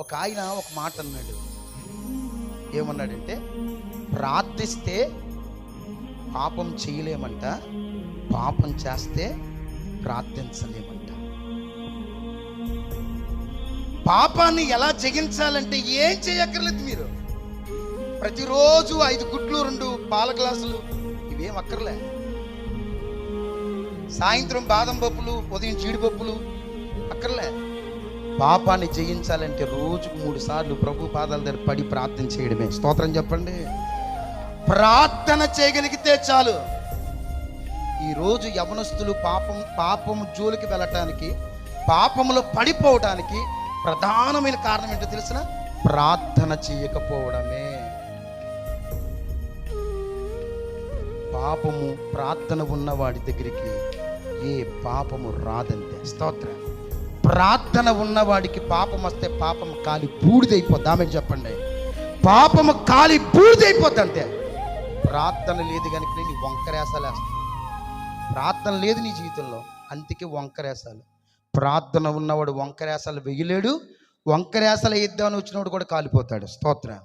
ఒక ఆయన ఒక మాట అన్నాడు. ఏమన్నాడంటే ప్రార్థిస్తే పాపం చేయలేమంట పాపం చేస్తే ప్రార్థించలేమంట. పాపాన్ని ఎలా జయించాలంటే ఏం చేయక్కర్లేదు మీరు. ప్రతిరోజు ఐదు గుడ్లు రెండు పాల గ్లాసులు ఇవేం అక్కర్లే. సాయంత్రం బాదం పప్పులు ఉదయం జీడిపప్పులు అక్కర్లే. పాపాన్ని జయించాలంటే రోజుకు మూడు సార్లు ప్రభు పాదాల దగ్గర పడి ప్రార్థన చేయడమే. స్తోత్రం చెప్పండి. ప్రార్థన చేయగలిగితే చాలు. ఈరోజు యవనస్తులు పాపం పాపం జోలికి వెళ్ళటానికి పాపములో పడిపోవడానికి ప్రధానమైన కారణం ఏంటో తెలిసిన? ప్రార్థన చేయకపోవడమే. పాపము ప్రార్థన ఉన్నవాడి దగ్గరికి ఏ పాపము రాదంతే స్తోత్రం. ప్రార్థన ఉన్నవాడికి పాపం వస్తే పాపం కాలి బూడిదైపోద్ది. ఆమె చెప్పండి. పాపము కాలి బూడిదైపోద్ది అంతే ప్రార్థన లేదు కనుక నీ వంకరేసాలు ప్రార్థన లేదు నీ జీవితంలో అందుకే వంకరేసాలు. ప్రార్థన ఉన్నవాడు వంకరేసాలు వెయ్యలేడు వంకరేసాలు వేద్దామని వచ్చినవాడు కూడా కాలిపోతాడు. స్తోత్రం.